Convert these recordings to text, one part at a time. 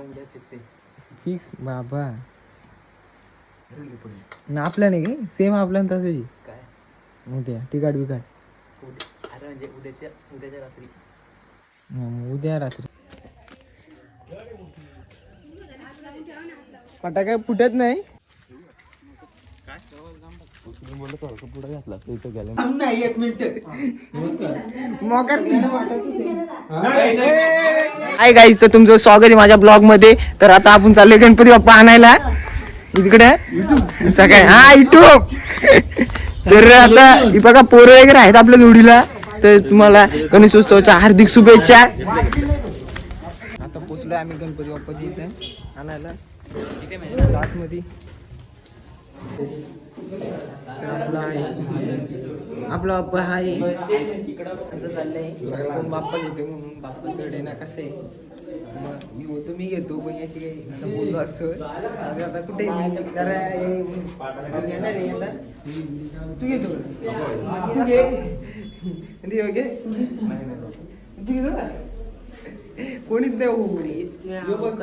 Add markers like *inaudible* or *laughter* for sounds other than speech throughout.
उद्या फिक्स बाबा ना आपल्या नाही काय सेम आपल्या तसंच काय उद्या तिकाट बिकाट उद्या अरे म्हणजे उद्याच्या उद्याच्या रात्री हं, उद्या रात्री फटाका फुटत नाही हाय गाईज तर तुमचं स्वागत आहे माझ्या ब्लॉगमध्ये तर आता आपण चाललोय गणपती बाप्पा आणायला. इकडे? सकाळी. हा युट्यूब तर आता हे बघा पोरं वगैरे आहेत आपल्या जोडीला. तर तुम्हाला गणेशोत्सवाच्या हार्दिक शुभेच्छा. आता पोचलोय आम्ही गणपती बाप्पाची इथे आणायला. आतमध्ये. आपला आहे. आपला बाप्पा आहे. असं चाललंय बाप्पा घेतो म्हणून बाप्पाचं डेना कसं आहे. मग मी होतो मी घेतो पण याची काही आता बोललो असतो आता कुठे हे- आहे. तू घेतो. का? तू घे. घे. तू घेतो का? कोणीच नाही हो कोणी जो फक्त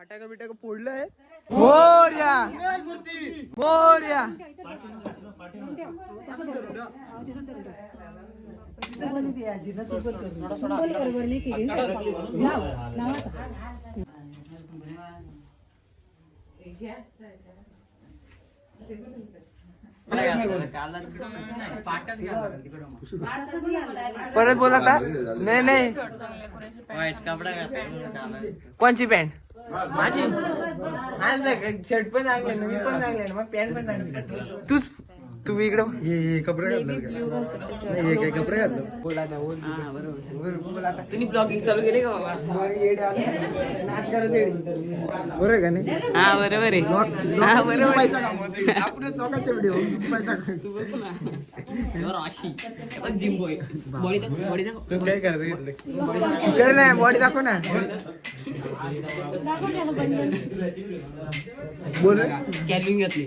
फटाका बिटाका फोडलंय मोर्या! मोर्या! परत बोला आता नाही नाही. कोणची पॅन्ट? माझी? शर्ट पण चांगले ना मी पण चांगले ना मग पॅन्ट पण चांगली तूच? तुम्ही इकडं हे कपडे घातलं. नाही हे काय कपडे घातलं? बोला बोल आता. तुम्ही ब्लॉगिंग चालू केले का बाबा? मग येडे आले. नाच करत येडे. बरं आहे का नाही? हा बरोबर आहे. हा, बरोबर पैसा कमवायचा. आपल्या चौकाचे व्हिडिओ पैसा बॉडी काय करायचं कर ना बॉडी दाखव ना. बोल. रे. कॅल्विंग घातली.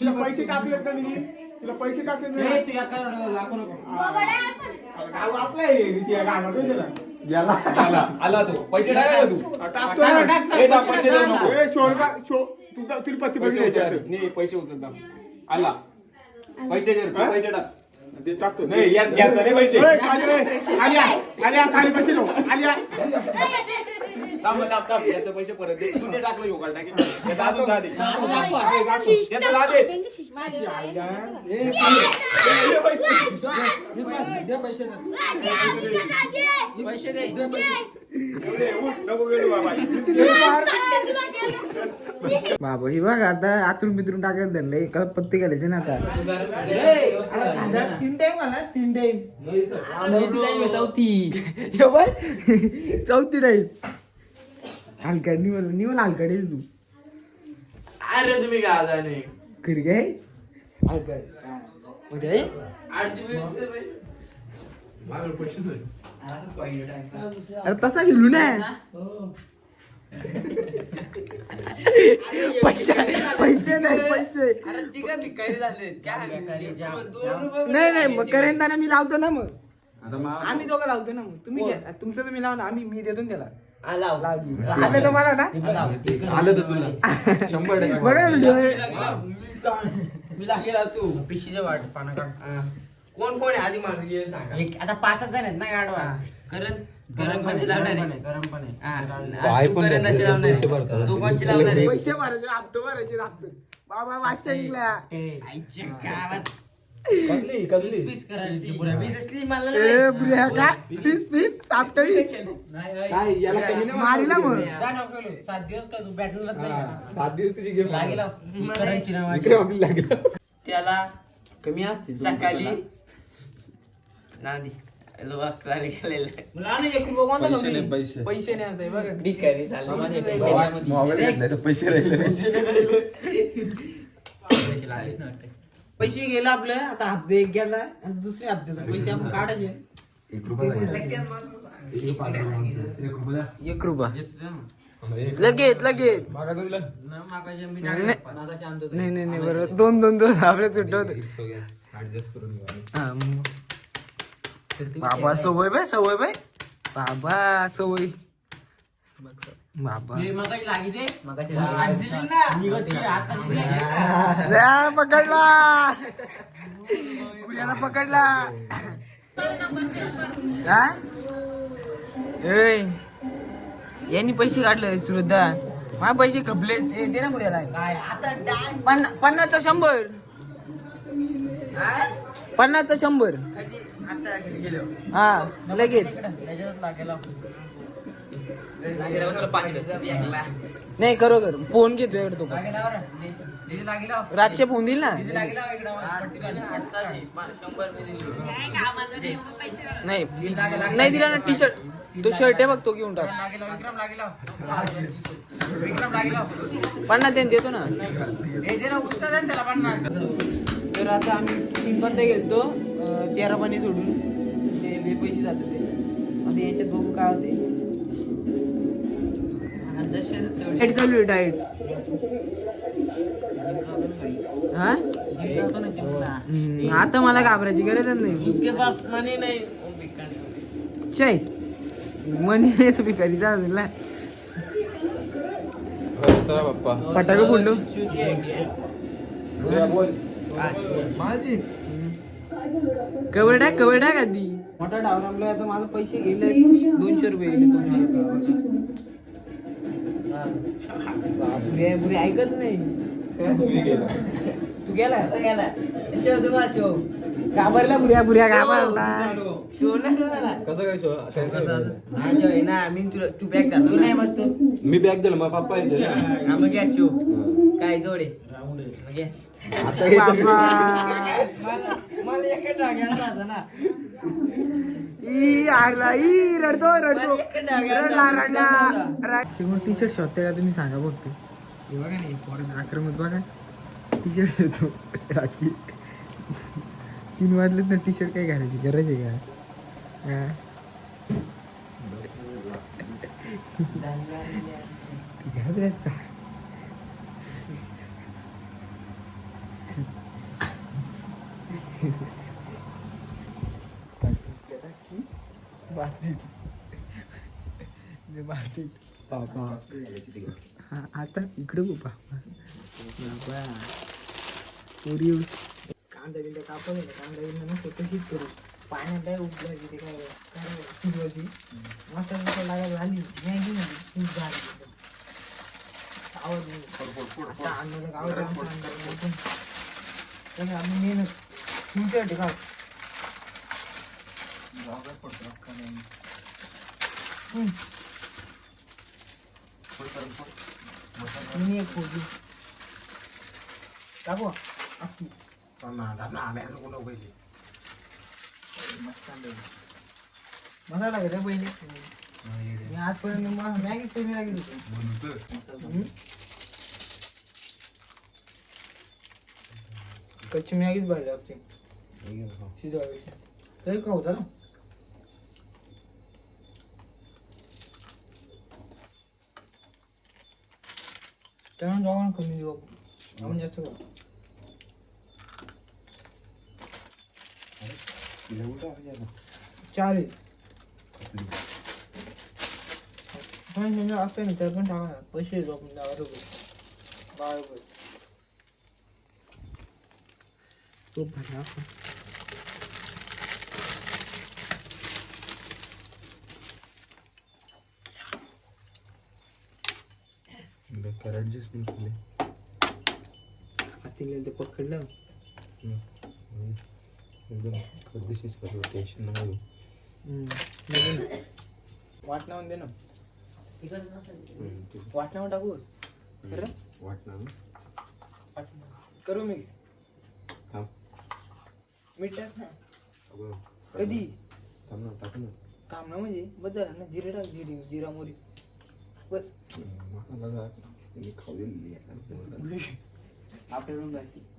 तुला पैसे मी तुला पैसे. याला. आला तू. पैसे टाकायला तू. टाकतो. ए, दाब, पैसे शो तुझा बघितली. आला. पैसे घे? पैसे टाक. ते टाकतो. नाही यात घ्यायचं नाही पैसे. ए, खाली रे. आलिया आलिया खाली पैसे ठेव. आलिया थांब थांब थांब. याचं पैसे परत दे. तू ते टाकलं योगाला टाकेल. याचं अजून दहा दे. याचं दहा दे. ए, पैसे. दे बाबा. हे बघ आता आतून बितरून टाकायला धरलंय एका पत्ते घालायचे ना आता. तीन टाइम आला तीन टाइम चौथी हे चौथी टाइम हलकड निवल निवल हलकडेच तू. अरे तुम्ही काय जाणे घरी काय? हलकड उद्या ये. अरे तसा गेलो ना पैसे पैसे नाही पैसे नाही नाही मग करेन ना मी लावतो ना मग आम्ही दोघं लावतो ना मग तुम्ही तुमचं तुम्ही लावा ना आम्ही मी देतो ना त्याला हा, लाव. लाव की. आलं तुम्हाला ना आलं तर तुला शंभर टक्के बघा व्हिडिओ मी लागेल तू पिशीच्या वाट पाना काढ कोण कोण आहे? आधी मला ये सांगा. एक आता पाचच जण आहेत ना गाडवा. करण करण कोणची लावणार आहे? गरम पण आहे हा, तू कशी लावणार आहे? तू कोणची लावणार आहे? पैसे भरायचे हप्तो भरायचे हप्तो बाबा वाचशे निघल्या ते. गावात. कसली कसली? पीस करायची. पुऱ्या मी पीस कसली मला नाही ए माहीत. बुऱ्या का पीस पीस आपटवी काय याला कमी नाही मारीला मग. जा नोकलो सात दिवस का तू बॅटलच नाही हा, का? सात दिवस तुझी गेम लागेल. करायची ना माझी. विक्रम आपली लागेल. त्याला कमी असते. सकाळी नादी. पैसे पैसे. पैसे नाही आता बघा. भिकारी. मोबाईल पैसे राहिले पैसे लागेल ना वाटतं. पैसे गेला आपलं आता हप्ते एक गेला आणि दुसऱ्या हप्त्याचे पैसे आपण काढायचे. एक रुपया. लगेच लगेच. नाही. नाही. बरोबर. दोन दोन दोन. आपल्या सुट्ट होते ऍडजस्ट करून घेऊ. हा, मग. तर ती बाबा सवय बाय सवय बाय बाबा सवय. बाबा. जा, पकडला. पकडला. हा? ए, यांनी पैसे काढले सुरद्धा. माझे पैसे खपले ए, दे ना पुऱ्याला काय आता डाय पन्ना पन्नासचा शंभर. पन्नासचा शंभर. आता घरी गेलो हा लगेच लागेल. नाही खरोखर फोन घेतोय इकडे तो. रातचे फोन दिल ना. नाही नाही दिला ना टी शर्ट तो शर्ट आहे बघ तो घेऊन टाक. पन्नास देन देतो ना. तर आता आम्ही तीन बंद घेतो अं, तेरा पाणी सोडून ते लय पैसे जातात ते. आता याच्यात बघू काय होते. डाएट चालू आहे डाएट हा? आता मला घाबरायची गरजच नाही. मनी नाही. ओ भिकारी. चाय मनी नाही तुम्ही कधी जा ना चला बाप्पा फटाके काय? माझी? कवर टाक कवर टाक आधी मोठा डाव रमला आता माझे पैसे गेले दोनशे रुपये गेले दोनशे पुरे ऐकत नाही तू गेला आता गेला. शोध मला शो. घाबरला पुऱ्या पुऱ्या घाबरला शो मला. कसं काय शो हा, जो आहे ना, मी तुला तू बॅग घाल. तू नाही मग तू. मी बॅग दिलं मग पप्पा येते हा, मग घ्या शो. काय जोडे ई आरला ई रडतो रडला टी शर्ट शोधते का तुम्ही सांगा बघते हे बघा नाही पोराचं आक्रमक बघा. टी शर्ट येतो. रात्री तीन वाजलेत ना टी शर्ट काय घालायची? गरज आहे का? हा. घाबरायचा. बाबा हा आता इकडे गो बाबा बाबा पोरी कांदा बिंदा कापा होता कांदा बिंदा नसतो तशीच करू पाण्यात काय उपला तिथे काय काय शिजवायची मसाला मसाला लागायला झाली मॅगी नाही खूप झाली आवड नाही आवड आम्ही मेहनत का हम्म. मी एक फोडली टाकू अख्खी. मला लागत आहे पहिले मी आजपर्यंत मला लागत होती कच्ची मॅगीच भाजी लागते शिजवायपेक्षा तरी का होता ना त्यामुळे दोघांना कमी देऊ आपण आपण जास्त करू चार आहेत पण समजा असतं ना तर पण टाका ना. पैसे देऊ आपण दहा रुपये बारा रुपये तो भरला आपण. कॅरेट पण खाल्ले हातीला ते पकडलं. एकदम खरदेशीच करतो टेन्शन नका घेऊ वाट लावून दे ना. हम्म, ठीक. आहे. वाट लावून टाकू खरं? वाटणार करू मिक्स. मीठ टाक ना. अगं, कधी? थांब ना टाकू ना. काम ना म्हणजे. बस झालं ना जिरे टाक जिरे जिरा मोरी बस. त्यांनी खाऊ दिलेली आहे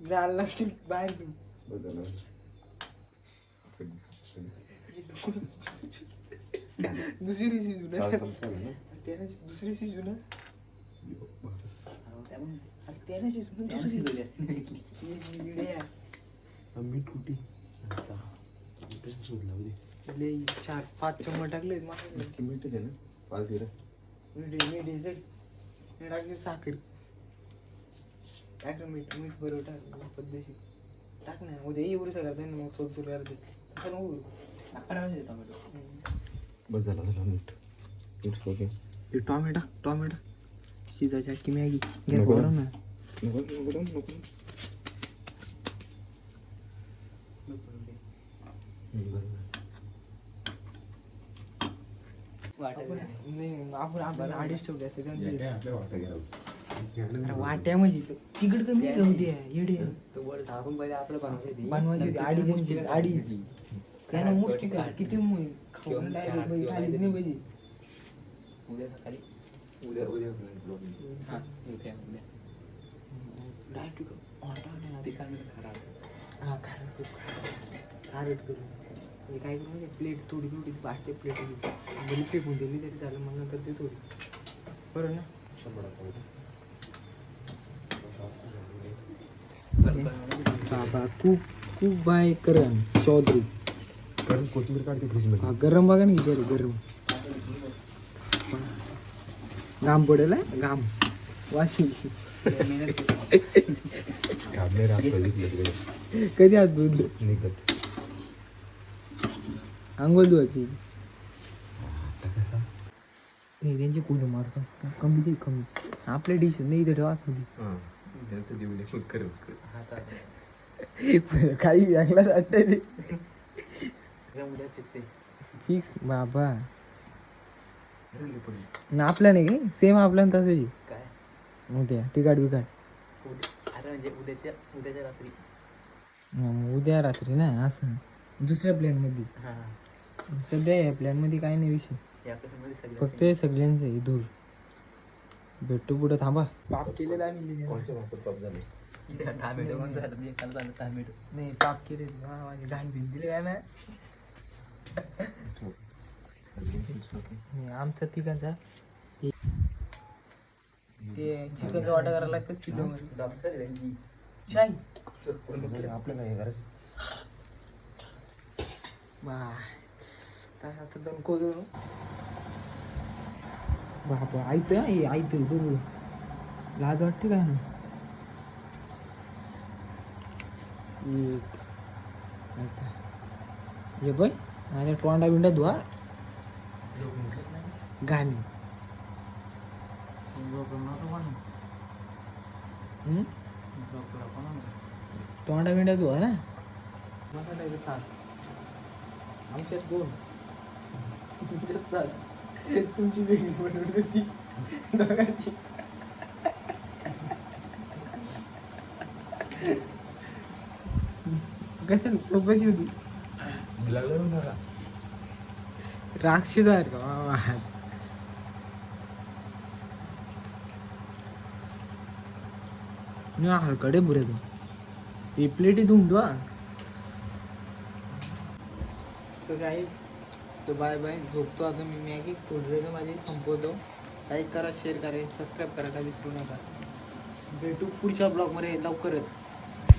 जायला लागशील बाहेर तू. दुसरी शिजू ना चार चमचे आले ना त्याने दुसरी शिजू ना बस. अरे त्याने शिजू ना दुसरी. हा, मीठ कुठे चार पाच चम्मच टाकले मीठच आहे ना पाच गिरा मीठ मीठ हे टाकली साखर. टाक ना मीठ मीठ बरोबर टाक पद्धतशीर टाक ना उद्या ये उरसा करता ना मग सोड सोड करते तसं नको करू. हम्म. बस झाला झाला मीठ इट्स ओके हे टॉमॅटो टॉमॅटो. शिजायच्या की मॅगी. गॅस नको. वाढव ना नको नको नको हम्म, बरं. नाही. आपण आपण अडीच ठेवले असते वाट्या म्हणजे तिकड कमी ठेवू द्या येडे झाकून पाहिजे आपलं बनवायचं बनवायची अडीच अडीच. त्यानं मुष्टी काय किती खाऊन खाली नाही पाहिजे उद्या सकाळी? उद्या उद्या. हा उद्या उद्या. डायरेक्ट ते काय खराब हा खारट करू खारट करू हे काय करू म्हणजे प्लेट थोडी थोडी वाटते प्लेट भली फेकून दिली तरी चालेल मग नंतर ते थोडी. बरोबर ना. बाबा खूप खूप बाय करण चौधरी. कारण कोथिंबीर काढते फ्रीजमध्ये हा गरम बघा ना विचार गरम. घाम पडेल? घाम. *laughs* तिकडे. कधी आज दूध निघत. आंघोळ धुवायची आता कसा नाही त्यांची कुठे मारतो कमी दे कमी. आपल्या डिश नाही इथे ठेवा. हां. त्यांचं देऊ दे मग कर. *laughs* काही वेगळाच वाटतंय ते. उद्या फिक्स आहे. फिक्स बाबा. ना आपल्या नाही काय सेम आपल्या तसं आहे. काय? उद्या तिकाट बिकाट उद्या. अरे म्हणजे उद्याच्या उद्याच्या रात्री. हा, मग उद्या रात्री ना असं. दुसऱ्या प्लॅनमध्ये हा. सध्या या प्लॅनमध्ये काही नाही विषय. मध्ये फक्त हे सगळ्यांचं आहे दूर भेटू पुढे थांबा. पाप केलेला आम्ही कोणच्या वापर पाप झाले? दहा मिनिटं कोण झालं मी एकाला झालं दहा मिनिटं. नाही पाप केले हा, माझी घाण भिन दिली काय ना. नाही, आमचा तिघांचा. ते चिकनचा वाटा करायला लागतं किलो शाही. आपल्याला हे करायचं आता दोन कोदो बापा ऐकतोय हे ऐकतोय लाज वाटते काय ना एक. ये बाय माझ्या टोंडा बिंडा धुवा गाणी? तोंडा बिंडा धुवा ना आमच्यात दोन तुमची वेगळी म्हणून होती. दोघांची कसं सोपशी होती. राक्षस आहे का? वा. मी हलकडे बुरे तू. ही प्लेट धुवून तू तर काही तर बाय बाय. झोपतो आता मी मॅगी पुढे माझी संपवतो. लाईक करा शेअर करा सबस्क्राईब करायला विसरू नका. भेटू पुढच्या ब्लॉगमध्ये लवकरच.